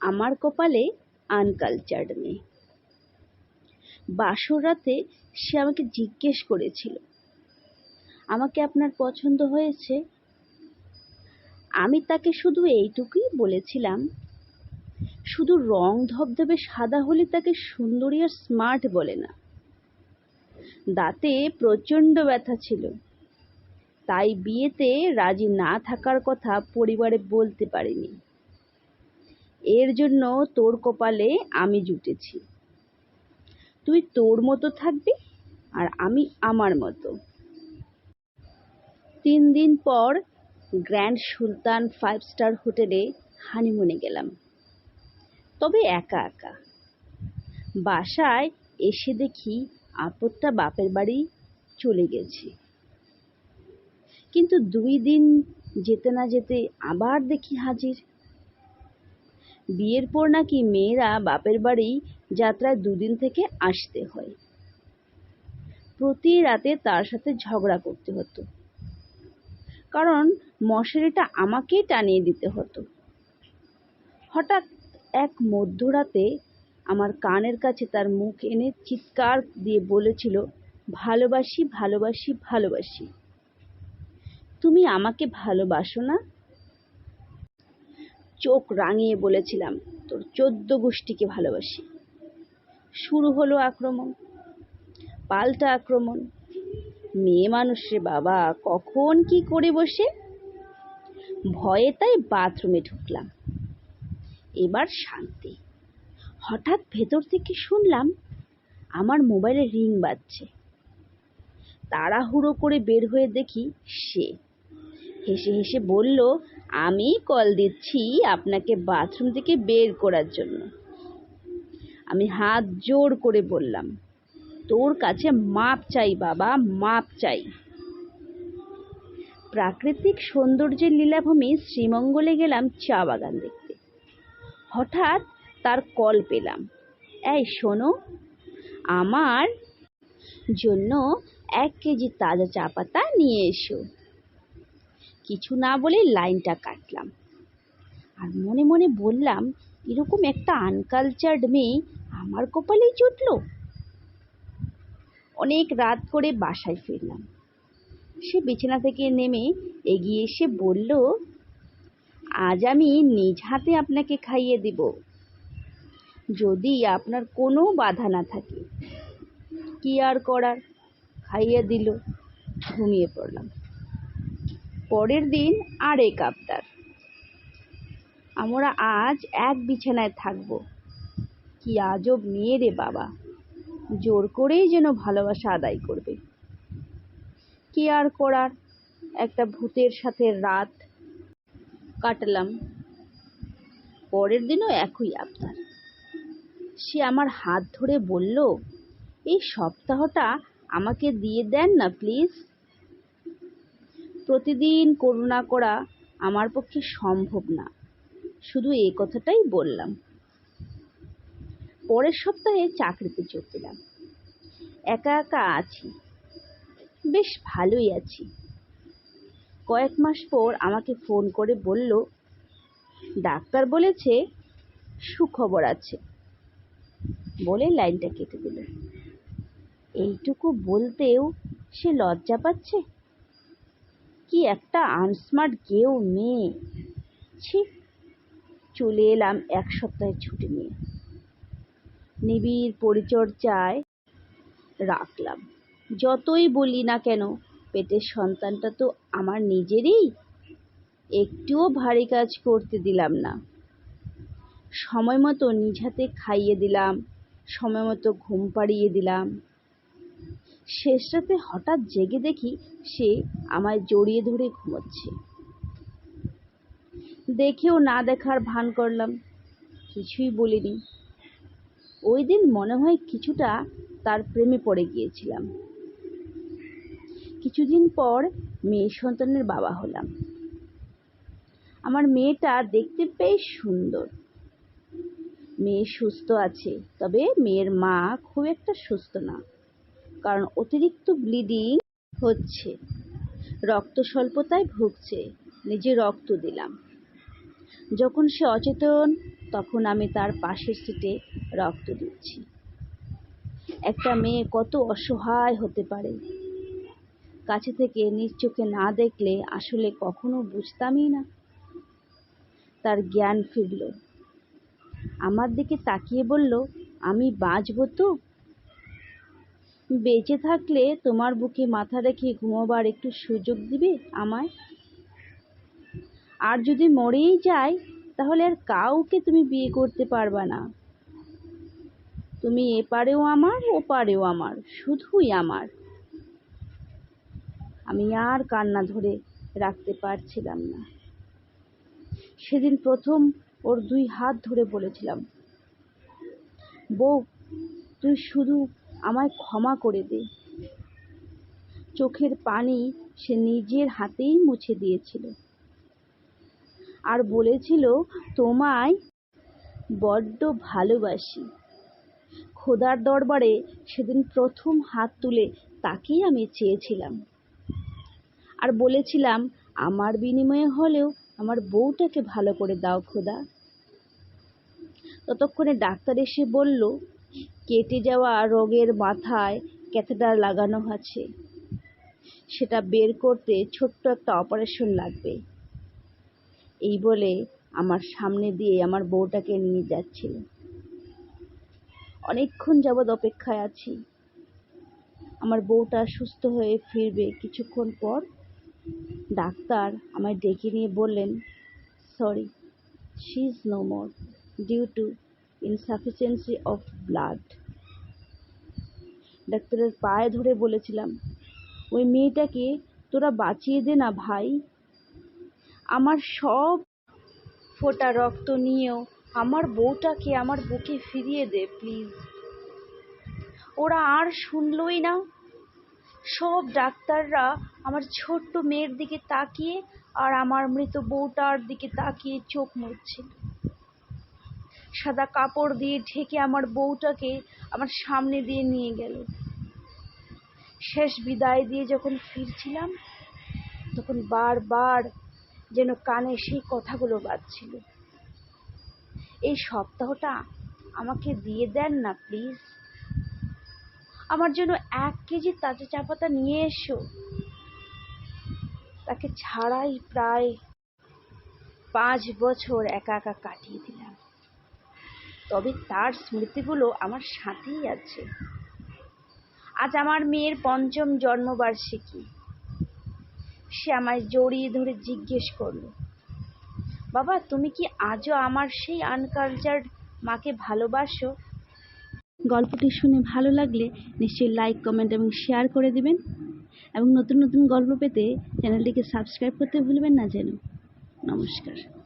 আমার কপালে আনকালচার্ড মেয়ে বাসর রাতে সে আমাকে জিজ্ঞেস করেছিল, আমাকে আপনার পছন্দ হয়েছে? আমি তাকে শুধু এইটুকুই বলেছিলাম, শুধু রং ধবধবে সাদা হলে তাকে সুন্দরী আর স্মার্ট বলে না। দাঁতে প্রচণ্ড ব্যথা ছিল। তাই বিয়েতে রাজি না থাকার কথা পরিবারে বলতে পারিনি। এর জন্য তোর কপালে আমি জুটেছি। তুই তোর মতো থাকবি আর আমি আমার মতো। তিন দিন পর গ্র্যান্ড সুলতান ফাইভ স্টার হোটেলে হানিমুনে গেলাম। তবে একা একা। বাসায় এসে দেখি আপদটা বাপের বাড়ি চলে গেছে। কিন্তু দুই দিন যেতে না যেতে আবার দেখি হাজির। বিয়ের পর নাকি মেয়েরা বাপের বাড়ি যাত্রায় দুদিন থেকে আসতে হয়। প্রতি রাতে তার সাথে ঝগড়া করতে হতো। কারণ মশারিটা আমাকেই টানিয়ে দিতে হতো। হঠাৎ এক মধ্যরাতে আমার কানের কাছে তার মুখ এনে চিৎকার দিয়ে বলেছিল, ভালোবাসি ভালোবাসি ভালোবাসি। তুমি আমাকে ভালোবাসো না চোখ রাঙিয়ে বলেছিলাম, তোর চোদ্দ গোষ্ঠীকে ভালোবাসি। শুরু হলো আক্রমণ, পাল্টা আক্রমণ। মেয়ে মানুষ রে বাবা, কখন কি করে বসে? ভয়ে তাই বাথরুমে ঢুকলাম। এবার শান্তি। হঠাৎ ভেতর থেকে শুনলাম, আমার মোবাইলে রিং বাজছে। তাড়াহুড়ো করে বের হয়ে দেখি সে। হেসে হেসে বলল আমি কল দিচ্ছি আপনাকে বাথরুম থেকে বের করার জন্য। আমি হাত জোর করে বললাম, তোর কাছে মাপ চাই বাবা, মাপ চাই। প্রাকৃতিক সৌন্দর্যের লীলাভূমি শ্রীমঙ্গলে গেলাম চা বাগান দেখতে। হঠাৎ তার কল পেলাম, এই শোনো, আমার জন্য এক কেজি তাজা চা পাতা নিয়ে এসো। কিছু না বলে লাইনটা কাটলাম। আর মনে মনে বললাম, এরকম একটা আনকালচার্ড মেয়ে আমার কপালেই জুটলো। অনেক রাত করে বাসায় ফিরলাম। সে বিছানা থেকে নেমে এগিয়ে এসে বলল, আজ আমি নিজ হাতে আপনাকে খাইয়ে দিব। যদি আপনার কোনো বাধা না থাকে, কি আর করার? খাইয়ে দিল, ঘুমিয়ে পড়লাম। পরের দিন আর এক আবদার। আমরা আজ এক বিছানায় থাকব। কি আজব মেয়ে রে বাবা। জোর করেই যেন ভালোবাসা আদায় করবে। কি আর করার? একটা ভূতের সাথে রাত কাটলাম। পরের দিনও একই আবদার। সে আমার হাত ধরে বলল, এই সপ্তাহটা আমাকে দিয়ে দেন না, প্লিজ। প্রতিদিন করুণা করা আমার পক্ষে সম্ভব না। শুধু এই কথাটাই বললাম। পরের সপ্তাহে চাকরিতে যোগ দিলাম। একা একা আছি। বেশ ভালোই আছি। কয়েক মাস পর আমাকে ফোন করে বলল, ডাক্তার বলেছে সুখবর আছে। বলে লাইনটা কেটে দিল। এইটুকু বলতেও সে লজ্জা পাচ্ছে? কি একটা আনস্মার্ট গেও মেয়ে ছি, চলে এলাম এক সপ্তাহের ছুটি নিয়ে। নিবিড় পরিচর্যায় রাখলাম। যতই বলি না কেন, পেটের সন্তানটা তো আমার নিজেরই। একটুও ভারী কাজ করতে দিলাম না। সময় মতো নিজ হাতে খাইয়ে দিলাম, সময় মতো ঘুম পাড়িয়ে দিলাম। শেষ রাতে হঠাৎ জেগে দেখি সে আমায় জড়িয়ে ধরে ঘুমোচ্ছে। দেখেও না দেখার ভান করলাম। কিছুই বলিনি। ওই দিন মনে হয় কিছুটা তার প্রেমে পড়ে গিয়েছিলাম। কিছুদিন পর মেয়ে সন্তানের বাবা হলাম। আমার মেয়েটা দেখতে বেশ সুন্দর। মেয়ে সুস্থ আছে, তবে মেয়ের মা খুব একটা সুস্থ না। কারণ অতিরিক্ত ব্লিডিং হচ্ছে। রক্ত স্বল্পতায় ভুগছে। নিজে রক্ত দিলাম। যখন সে অচেতন, তখন আমি তার পাশের সিটে রক্ত দিচ্ছি। একটা মেয়ে কত অসহায় হতে পারে। কাছে থেকে নিজ চোখে না দেখলে আসলে কখনো বুঝতামই না। তার জ্ঞান ফিরল। আমার দিকে তাকিয়ে বলল, আমি বাঁচব তো? বেঁচে থাকলে তোমার বুকে মাথা রেখে ঘুমোবার একটু সুযোগ দিবে আমায়? আর যদি মরেই যাই তাহলে আর কাউকে তুমি বিয়ে করতে পারবা না। তুমি এপারেও আমার ওপারেও আমার, শুধুই আমার। আমি আর কান্না ধরে রাখতে পারছিলাম না। সেদিন প্রথম ওর দুই হাত ধরে বলেছিলাম, বউ, তুই শুধু আমায় ক্ষমা করে দে। চোখের পানি সে নিজের হাতেই মুছে দিয়েছিল। আর বলেছিল, তোমায় বড্ড ভালোবাসি। খোদার দরবারে সেদিন প্রথম হাত তুলে তাকেই আমি চেয়েছিলাম। আর বলেছিলাম, আমার বিনিময়ে হলেও আমার বউটাকে ভালো করে দাও খোদা। ততক্ষণে ডাক্তার এসে বলল কেটে যাওয়া রোগের মাথায় ক্যাথেটার লাগানো আছে। সেটা বের করতে ছোট্ট একটা অপারেশন লাগবে। এই বলে আমার সামনে দিয়ে আমার বউটাকে নিয়ে যাচ্ছিল। অনেকক্ষণ যাবৎ অপেক্ষায় আছি। আমার বউটা সুস্থ হয়ে ফিরবে কিছুক্ষণ পর ডাক্তার আমায় ডেকে নিয়ে বললেন sorry she is no more due to insufficiency of blood ডাক্তারের পায়ে ধরে বলেছিলাম, ওই মেয়েটাকে তোরা বাঁচিয়ে দে না ভাই। আমার সব ফোটা রক্ত নিয়েও আমার বউটাকে আমার বুকে ফিরিয়ে দে, প্লিজ। ওরা আর শুনলই না। সব ডাক্তাররা আমার ছোট্ট মেয়ের দিকে তাকিয়ে আর আমার মৃত বউটার দিকে তাকিয়ে চোখ মুছছিল সাদা কাপড় দিয়ে ঢেকে আমার বউটাকে আমার সামনে দিয়ে নিয়ে গেল। শেষ বিদায় দিয়ে যখন ফিরছিলাম, তখন বারবার যেন কানে সেই কথাগুলো বাজছিল। এই সপ্তাহটা আমাকে দিয়ে দেন না, প্লিজ। আমার জন্য এক কেজি তাজা চা পাতা নিয়ে এসো। তাকে ছাড়াই প্রায় পাঁচ বছর একা একা কাটিয়ে দিলাম। তবে তার স্মৃতিগুলো আমার সাথেই আছে। আজ আমার মেয়ের পঞ্চম জন্মবার্ষিকী। সে আমায় জড়িয়ে ধরে জিজ্ঞেস করল, বাবা, তুমি কি আজও আমার সেই আনকালচার্ড মাকে ভালোবাসো? গল্পটি শুনে ভালো লাগলে নিশ্চয়ই লাইক কমেন্ট এবং শেয়ার করে দিবেন। এবং নতুন নতুন গল্প পেতে চ্যানেলটিকে সাবস্ক্রাইব করতে ভুলবেন না যেন। নমস্কার।